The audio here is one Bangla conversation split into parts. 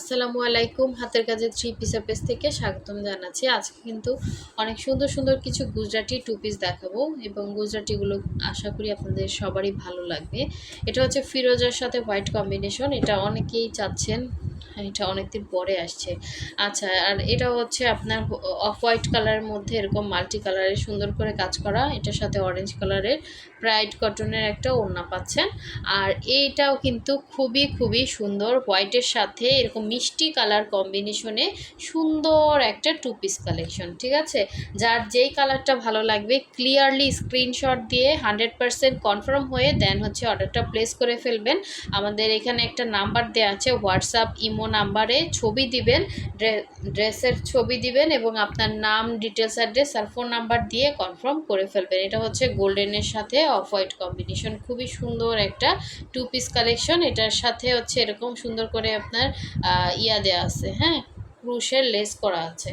আসসালামু আলাইকুম। হাতের কাজে থ্রি পিসের পেজ থেকে স্বাগতম জানাচ্ছি। আজকে কিন্তু অনেক সুন্দর সুন্দর কিছু গুজরাটি টু পিস দেখাবো এবং গুজরাটিগুলো আশা করি আপনাদের সবারই ভালো লাগবে। এটা হচ্ছে ফিরোজার সাথে হোয়াইট কম্বিনেশন। এটা অনেকেই চাচ্ছেন, এটা অনেকদিন পরে আসছে। আচ্ছা আর এটা হচ্ছে আপনার অফ হোয়াইট কালারের মধ্যে এরকম মাল্টি কালারের সুন্দর করে কাজ করা। এটার সাথে অরেঞ্জ কালারের প্রাইড কটনের একটা ওড়না পাচ্ছেন। আর এইটাও কিন্তু খুবই খুবই সুন্দর। হোয়াইটের সাথে এরকম মিষ্টি কালার কম্বিনেশনে সুন্দর একটা টু পিস কালেকশন ঠিক আছে? যার যেই কালারটা ভালো লাগবে ক্লিয়ারলি স্ক্রিনশট দিয়ে হান্ড্রেড পারসেন্ট কনফার্ম হয়ে দেন হচ্ছে অর্ডারটা প্লেস করে ফেলবেন। আমাদের এখানে একটা নাম্বার দেওয়া আছে হোয়াটসঅ্যাপ ইমো নাম্বারে ছবি দিবেন ড্রেসের ছবি দিবেন এবং আপনার নাম ডিটেলস অ্যাড্রেস আর ফোন নাম্বার দিয়ে কনফার্ম করে ফেলবেন। এটা হচ্ছে গোল্ডেনের সাথে অফ হোয়াইট কম্বিনেশন খুবই সুন্দর একটা টু পিস কালেকশন এটার সাথে হচ্ছে এরকম সুন্দর করে আপনার ইয়া দেওয়া আছে হ্যাঁ? ক্রুশের লেস করা আছে।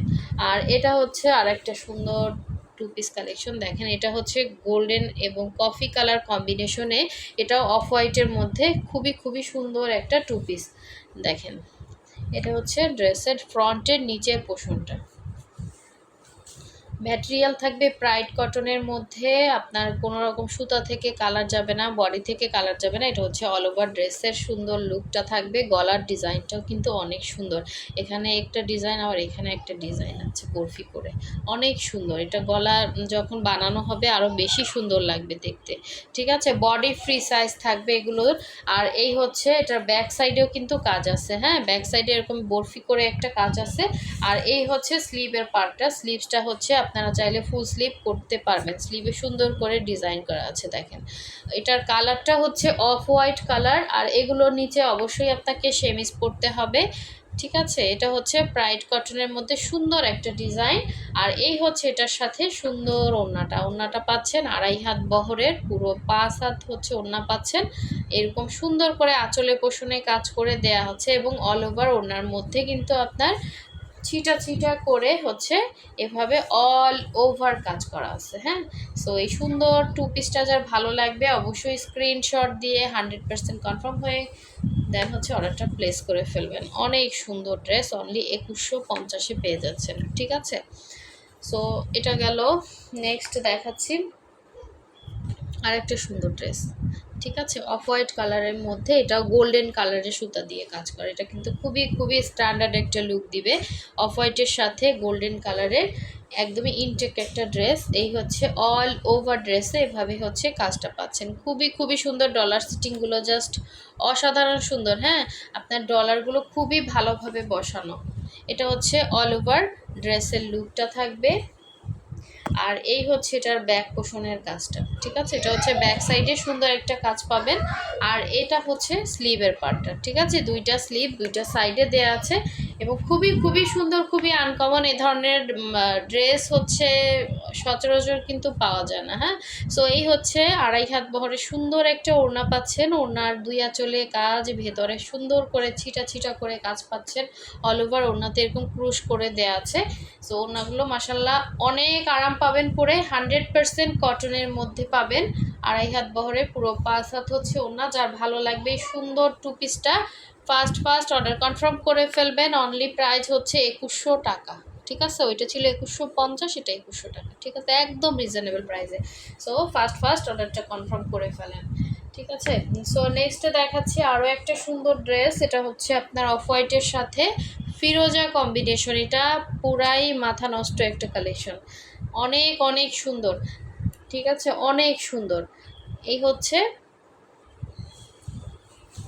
আর এটা হচ্ছে আর একটা সুন্দর টু পিস কালেকশন দেখেন, এটা হচ্ছে গোল্ডেন এবং কফি কালার কম্বিনেশনে এটা অফ হোয়াইটের মধ্যে খুবই খুবই সুন্দর একটা টু পিস দেখেন, এটা হচ্ছে ড্রেসের ফ্রন্টের নিচের পোষণটা ম্যাটেরিয়াল থাকবে প্রাইড কটনের মধ্যে আপনার কোনো রকম সুতা থেকে কালার যাবে না বডি থেকে কালার যাবে না, এটা হচ্ছে অল ওভার ড্রেসের সুন্দর লুকটা থাকবে, গলার ডিজাইনটাও কিন্তু অনেক সুন্দর। এখানে একটা ডিজাইন আবার এখানে একটা ডিজাইন আছে বরফি করে। অনেক সুন্দর, এটা গলা যখন বানানো হবে আরও বেশি সুন্দর লাগবে দেখতে। ঠিক আছে? বডি ফ্রি সাইজ থাকবে এগুলোর। আর এই হচ্ছে, এটার ব্যাক সাইডেও কিন্তু কাজ আছে হ্যাঁ? ব্যাক সাইডে এরকম বরফি করে একটা কাজ আছে। আর এই হচ্ছে স্লিভের পার্টটা স্লিভসটা হচ্ছে আপনারা চাইলে ফুল স্লিভ করতে পারবেন। স্লিভে সুন্দর করে ডিজাইন করা আছে, দেখেন। এটার কালারটা হচ্ছে অফ হোয়াইট কালার আর এগুলোর নিচে অবশ্যই আপনাকে সেমিস পরতে হবে, ঠিক আছে? এটা হচ্ছে প্রাইড কটনের মধ্যে সুন্দর একটা ডিজাইন আর এই হচ্ছে এটার সাথে সুন্দর ওড়নাটা। ওড়নাটা পাচ্ছেন আড়াই হাত বহরের, পুরো পাঁচ হাত হচ্ছে ওড়না পাচ্ছেন। এরকম সুন্দর করে আঁচলে পোষণে কাজ করে দেয়া হচ্ছে এবং অল ওভার ওড়নার মধ্যে কিন্তু আপনার ছিটা ছিটা করে হচ্ছে এভাবে অল ওভার কাজ করা আছে হ্যাঁ? সো এই সুন্দর টু পিসটা যার ভালো লাগবে, অবশ্যই স্ক্রিনশট দিয়ে হান্ড্রেড পার্সেন্ট কনফার্ম হয়ে দেন হচ্ছে অর্ডারটা প্লেস করে ফেলবেন। অনেক সুন্দর ড্রেস অনলি একুশশো পঞ্চাশে পেয়ে যাচ্ছেন, ঠিক আছে? সো এটা গেল নেক্সট দেখাচ্ছি। আরেকটা সুন্দর ড্রেস ঠিক আছে? অফ হোয়াইট কালারের মধ্যে এটা গোল্ডেন কালারের সুতা দিয়ে কাজ করে। এটা কিন্তু খুবই খুবই স্ট্যান্ডার্ড একটা লুক দিবে। অফ হোয়াইটের সাথে গোল্ডেন কালারের একদমই ইনটেক একটা ড্রেস এই হচ্ছে অল ওভার ড্রেসে এভাবে হচ্ছে কাজটা পাচ্ছেন। খুবই খুবই সুন্দর ডলার সিটিংগুলো জাস্ট অসাধারণ সুন্দর হ্যাঁ? আপনার ডলারগুলো খুবই ভালোভাবে বসানো। এটা হচ্ছে অল ওভার ড্রেসের লুকটা থাকবে। আর এই হচ্ছে এটার ব্যাক পোষণের কাজটা, ঠিক আছে? এটা হচ্ছে ব্যাক সাইডে সুন্দর একটা কাজ পাবেন। আর এটা হচ্ছে স্লিভের পার্টটা ঠিক আছে? দুইটা স্লিভ দুইটা সাইডে দেয়া আছে। এবং খুবই খুবই সুন্দর, খুবই আনকমন এ ধরনের ড্রেস হচ্ছে সচরাচর কিন্তু পাওয়া যায় না হ্যাঁ? সো এই হচ্ছে আড়াই হাত বহরে সুন্দর একটা ওড়না পাচ্ছেন। ওড়নার দুই আঁচলে কাজ, ভেতরে সুন্দর করে ছিটা ছিটা করে কাজ পাচ্ছেন। অল ওভার ওড়নাতে এরকম ক্রুশ করে দেয়া আছে। সো ওড়নাগুলো মাসাল্লাহ অনেক আরাম পাবেন পরে হান্ড্রেড পারসেন্ট কটনের মধ্যে পাবেন। আড়াই হাত বহরে পুরো পাঁচ হাত হচ্ছে ওড়না, যার ভালো লাগবে সুন্দর টু পিসটা ফার্স্ট ফার্স্ট অর্ডার কনফার্ম করে ফেলবেন। অনলি প্রাইস হচ্ছে একুশশো টাকা। ঠিক আছে? ওইটা ছিল একুশশো পঞ্চাশ, এটা একুশশো টাকা। ঠিক আছে? একদম রিজনেবল প্রাইসে সো ফার্স্ট ফার্স্ট অর্ডারটা কনফার্ম করে ফেলেন। ঠিক আছে? সো নেক্সটে দেখাচ্ছি আরও একটা সুন্দর ড্রেস এটা হচ্ছে আপনার অফ হোয়াইটের সাথে ফিরোজা কম্বিনেশন এটা পুরাই মাথা নষ্ট একটা কালেকশন অনেক অনেক সুন্দর। ঠিক আছে? অনেক সুন্দর। এই হচ্ছে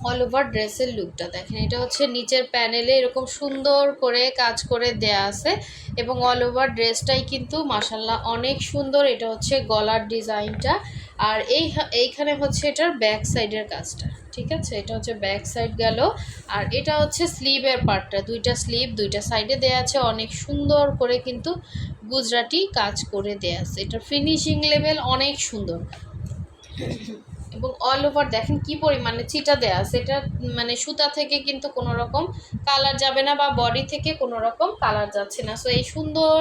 অল ওভার ড্রেসের লুকটা দেখেন, এটা হচ্ছে নিচের প্যানেলে এরকম সুন্দর করে কাজ করে দেয়া আছে এবং অল ওভার ড্রেসটাই কিন্তু মাসাল্লাহ অনেক সুন্দর। এটা হচ্ছে গলার ডিজাইনটা আর এই এইখানে হচ্ছে এটার ব্যাক সাইডের কাজটা, ঠিক আছে? এটা হচ্ছে ব্যাক সাইড গেল। আর এটা হচ্ছে স্লিভের পার্টটা দুইটা স্লিভ দুইটা সাইডে দেয়া আছে। অনেক সুন্দর করে কিন্তু গুজরাটি কাজ করে দেয়া আছে। এটা ফিনিশিং লেভেল অনেক সুন্দর। এবং অল ওভার দেখেন কি পরিমাণে চিটা দেয়া সেটা মানে সুতা থেকে কিন্তু কোনো রকম কালার যাবে না বা বডি থেকে কোনো রকম কালার যাচ্ছে না। সো এই সুন্দর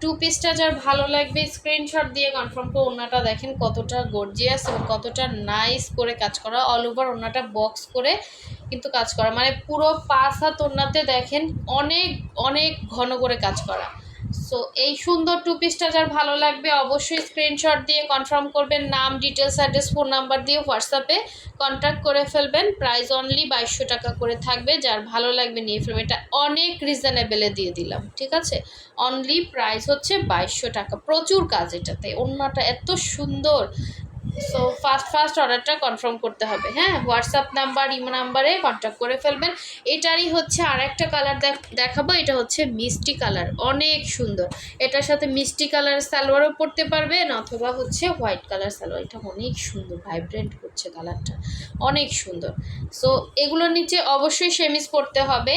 টু পিসটা যার ভালো লাগবে স্ক্রিনশট দিয়ে কনফার্ম করে ওনাটা দেখেন কতটা গর্জিয়াস এবং কতটা নাইস করে কাজ করা। অল ওভার ওনাটা বক্স করে কিন্তু কাজ করা। মানে পুরো পাঁচ হাত ওনাতে দেখেন অনেক অনেক ঘন করে কাজ করা। সো এই সুন্দর টু পিসটা যার ভালো লাগবে, অবশ্যই স্ক্রিনশট দিয়ে কনফার্ম করবেন, নাম ডিটেলস অ্যাড্রেস ফোন নাম্বার দিয়ে হোয়াটসঅ্যাপে কন্ট্যাক্ট করে ফেলবেন। প্রাইস অনলি বাইশশো টাকা করে থাকবে, যার ভালো লাগবে নিয়ে ফেলবেন। এটা অনেক রিজনেবেলে দিয়ে দিলাম, ঠিক আছে? অনলি প্রাইস হচ্ছে বাইশশো টাকা। প্রচুর কাজ এটাতে। অন্যটা এত সুন্দর। সো ফার্স্ট ফার্স্ট অর্ডারটা কনফার্ম করতে হবে। হ্যাঁ হোয়াটসঅ্যাপ নাম্বার ইমো নাম্বারে কন্ট্যাক্ট করে ফেলবেন। এটারই হচ্ছে আর একটা কালার দেখাবো। এটা হচ্ছে মিষ্টি কালার অনেক সুন্দর। এটার সাথে মিষ্টি কালার সালোয়ারও পরতে পারবেন, অথবা হচ্ছে হোয়াইট কালার সালোয়ার। এটা অনেক সুন্দর ভাইব্রেন্ট করছে কালারটা অনেক সুন্দর। সো এগুলোর নিচে অবশ্যই সেমিস পরতে হবে।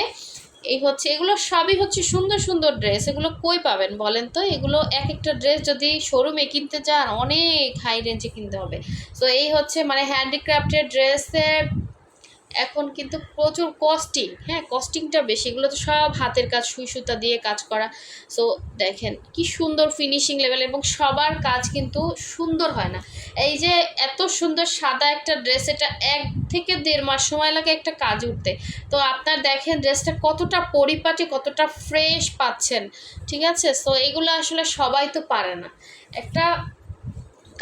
এই হচ্ছে, এগুলো সবই হচ্ছে সুন্দর সুন্দর ড্রেস এগুলো কই পাবেন বলেন তো? এগুলো এক একটা ড্রেস যদি শোরুমে কিনতে চান, অনেক হাই রেঞ্জে কিনতে হবে। তো এই হচ্ছে মানে হ্যান্ডিক্রাফটের ড্রেসের এখন কিন্তু প্রচুর কস্টিং হ্যাঁ কস্টিংটা বেশি। এগুলো তো সব হাতের কাজ সুই সুতা দিয়ে কাজ করা। সো দেখেন কি সুন্দর ফিনিশিং লেভেল এবং সবার কাজ কিন্তু সুন্দর হয় না। এই যে এত সুন্দর সাদা একটা ড্রেস এটা এক থেকে দেড় মাস সময় লাগে একটা কাজ উঠতে। তো আপনার দেখেন ড্রেসটা কতটা পরিপাটি, কতটা ফ্রেশ পাচ্ছেন, ঠিক আছে? সো এগুলো আসলে সবাই তো পারে না। একটা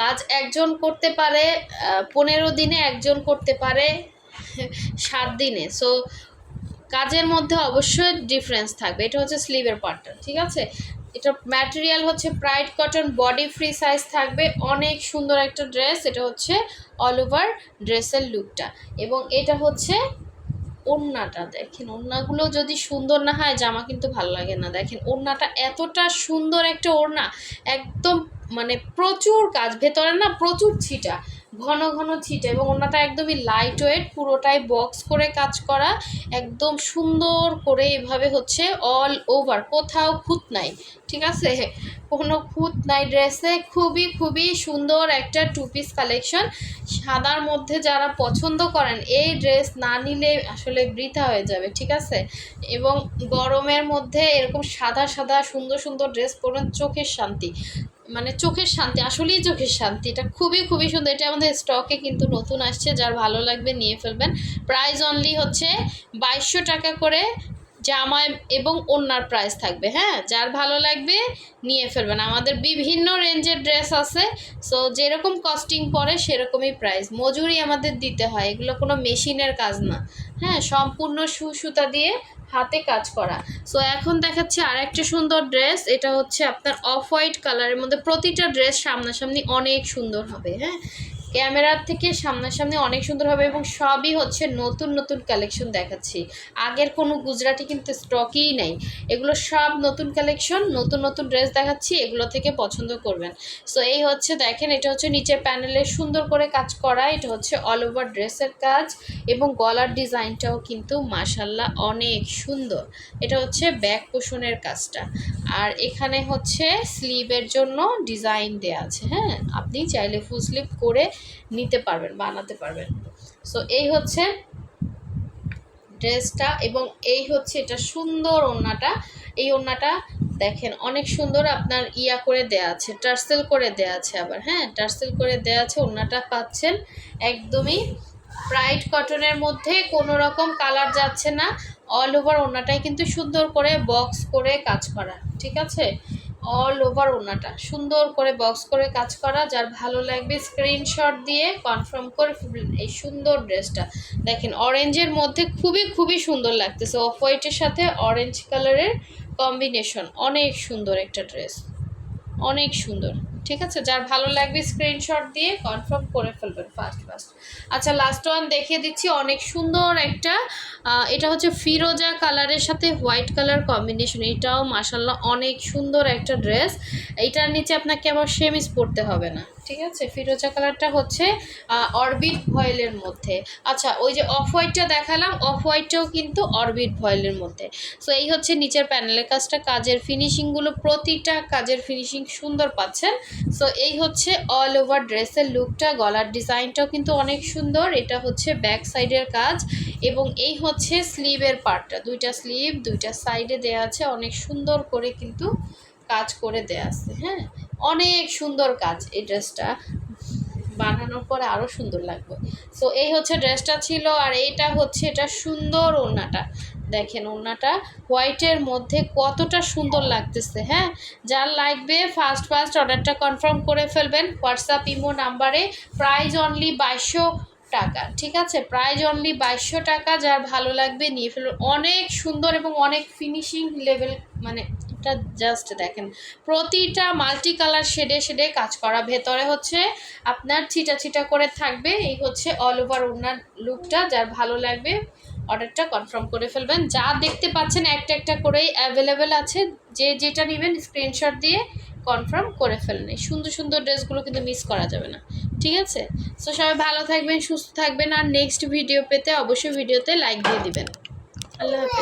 কাজ একজন করতে পারে পনেরো দিনে একজন করতে পারে সাত দিনে। সো কাজের মধ্যে অবশ্যই ডিফারেন্স থাকবে। এটা হচ্ছে স্লিভের পার্টটা ঠিক আছে? এটা ম্যাটেরিয়াল হচ্ছে pride cotton body free size থাকবে। অনেক সুন্দর একটা ড্রেস এটা হচ্ছে অল ওভার ড্রেসের লুকটা এবং এটা হচ্ছে ওড়নাটা, দেখেন, ওড়নাগুলো যদি সুন্দর না হয়, জামা কিন্তু ভালো লাগে না। দেখেন, ওড়নাটা এতটা সুন্দর একটা ওড়না, একদম মানে প্রচুর কাজ, ভেতরে না প্রচুর ছিটা। ঘন ঘন ছিটে এবং ওনাটা একদমই লাইট ওয়েট পুরোটাই বক্স করে কাজ করা, একদম সুন্দর করে এভাবে হচ্ছে অল ওভার কোথাও খুঁত নাই, ঠিক আছে? কোনো খুঁত নাই ড্রেসে খুবই খুবই সুন্দর একটা টু পিস কালেকশন সাদার মধ্যে যারা পছন্দ করেন, এই ড্রেস না নিলে আসলে বৃথা হয়ে যাবে, ঠিক আছে? এবং গরমের মধ্যে এরকম সাদা সাদা, সুন্দর সুন্দর ড্রেস পরুন চোখের শান্তি। মানে চোখের শান্তি, আসলেই চোখের শান্তি। এটা খুবই খুবই সুন্দর। এটা আমাদের স্টকে কিন্তু নতুন আসছে, যার ভালো লাগবে নিয়ে ফেলবেন। প্রাইস অনলি হচ্ছে বাইশশো টাকা করে জামা এবং ওনার প্রাইস থাকবে হ্যাঁ? যার ভালো লাগবে নিয়ে ফেলবেন। আমাদের বিভিন্ন রেঞ্জের ড্রেস আছে সো যেরকম কস্টিং পড়ে সেরকমই প্রাইস মজুরি আমাদের দিতে হয়, এগুলো কোনো মেশিনের কাজ না। হ্যাঁ সম্পূর্ণ সুসুতা দিয়ে হাতে কাজ করা। সো এখন দেখাচ্ছি আর একটা সুন্দর ড্রেস এটা হচ্ছে আপনার অফ হোয়াইট কালারের মধ্যে প্রতিটা ড্রেস সামনাসামনি অনেক সুন্দর হবে হ্যাঁ? ক্যামেরার থেকে সামনাসামনি অনেক সুন্দর হবে এবং সবই হচ্ছে নতুন নতুন কালেকশন দেখাচ্ছি। আগের কোনো গুজরাটি কিন্তু স্টকই নেই। এগুলো সব নতুন কালেকশন নতুন নতুন ড্রেস দেখাচ্ছি, এগুলো থেকে পছন্দ করবেন। সো এই হচ্ছে দেখেন, এটা হচ্ছে নিচের প্যানেলে সুন্দর করে কাজ করা, এটা হচ্ছে অল ওভার ড্রেসের কাজ এবং গলার ডিজাইনটাও কিন্তু মাসাল্লাহ অনেক সুন্দর। এটা হচ্ছে ব্যাক পোষণের কাজটা। আর এখানে হচ্ছে স্লিভের জন্য ডিজাইন দেওয়া আছে হ্যাঁ? আপনি চাইলে ফুল স্লিভ করে নিতে পারবেন, বানাতে পারবেন। সো এই হচ্ছে ড্রেসটা এবং এই হচ্ছে এটা সুন্দর ওড়নাটা। এই ওড়নাটা দেখেন অনেক সুন্দর আপনার ইয়া করে দেয়া আছে, টার্সেল করে দেয়া আছে আবার হ্যাঁ? টার্সেল করে দেয়া আছে, ওড়নাটা পাচ্ছেন একদমই ব্রাইট কটনের মধ্যে, কোনো রকম কালার যাচ্ছে না। অল ওভার ওড়নাটাই কিন্তু সুন্দর করে বক্স করে কাজ করা, ঠিক আছে? অল ওভার ওনাটা। সুন্দর করে বক্স করে কাজ করা, যার ভালো লাগবে স্ক্রিনশট দিয়ে কনফার্ম করে এই সুন্দর ড্রেসটা। দেখেন অরেঞ্জের মধ্যে খুবই খুবই সুন্দর লাগতেছে। অফ হোয়াইটের সাথে অরেঞ্জ কালারের কম্বিনেশন অনেক সুন্দর একটা ড্রেস অনেক সুন্দর। ঠিক আছে? যার ভালো লাগবে স্ক্রিনশট দিয়ে কনফার্ম করে ফেলবেন ফার্স্ট ফার্স্ট আচ্ছা লাস্ট ওয়ান দেখিয়ে দিচ্ছি। অনেক সুন্দর একটা এটা হচ্ছে ফিরোজা কালারের সাথে হোয়াইট কালার কম্বিনেশন এটাও মাসাল্লাহ অনেক সুন্দর একটা ড্রেস এইটার নিচে আপনাকে আবার সেমিস পরতে হবে না। ঠিক আছে? ফিরোজা কালারটা হচ্ছে অরবিট ভয়েলের মধ্যে। আচ্ছা ওই যে অফ হোয়াইটটা দেখালাম, অফ হোয়াইটটাও কিন্তু অরবিট ভয়েলের মধ্যে। সো এই হচ্ছে নিচের প্যানেলের কাজটা। কাজের ফিনিশিংগুলো প্রতিটা কাজের ফিনিশিং সুন্দর পাচ্ছেন। সো এই হচ্ছে অল ওভার ড্রেসের লুকটা গলার ডিজাইনটাও কিন্তু অনেক সুন্দর। এটা হচ্ছে ব্যাক সাইডের কাজ এবং এই হচ্ছে স্লিভের পার্টটা দুইটা স্লিভ দুইটা সাইডে দেওয়া আছে। অনেক সুন্দর করে কিন্তু কাজ করে দেয়া আছে হ্যাঁ? অনেক সুন্দর কাজ এই ড্রেসটা। বানানোর পরে আরও সুন্দর লাগবে। সো এই হচ্ছে ড্রেসটা ছিল আর এইটা হচ্ছে, এটা সুন্দর ওড়নাটা। দেখেন ওড়নাটা হোয়াইটের মধ্যে কতটা সুন্দর লাগতেছে হ্যাঁ? যার লাগবে ফার্স্ট ফার্স্ট অর্ডারটা কনফার্ম করে ফেলবেন। হোয়াটসঅ্যাপ ইমো নাম্বারে প্রাইজ অনলি বাইশশো টাকা, ঠিক আছে? প্রাইজ অনলি বাইশশো টাকা, যার ভালো লাগবে নিয়ে ফেলবেন অনেক সুন্দর এবং অনেক ফিনিশিং লেভেল মানে এটা জাস্ট দেখেন। প্রতিটা মাল্টি কালার শেডে শেডে কাজ করা। ভেতরে হচ্ছে আপনার ছিটা ছিটা করে থাকবে। এই হচ্ছে অল ওভার ওনার লুকটা যার ভালো লাগবে অর্ডারটা কনফার্ম করে ফেলবেন। যা দেখতে পাচ্ছেন, একটা একটা করেই অ্যাভেলেবেল আছে। যে যেটা নেবেন স্ক্রিনশট দিয়ে কনফার্ম করে ফেলেন। এই সুন্দর সুন্দর ড্রেসগুলো কিন্তু মিস করা যাবে না। ঠিক আছে? সো সবাই ভালো থাকবেন, সুস্থ থাকবেন। আর নেক্সট ভিডিও পেতে অবশ্যই ভিডিওতে লাইক দিয়ে দিবেন। আল্লাহ হাফেজ।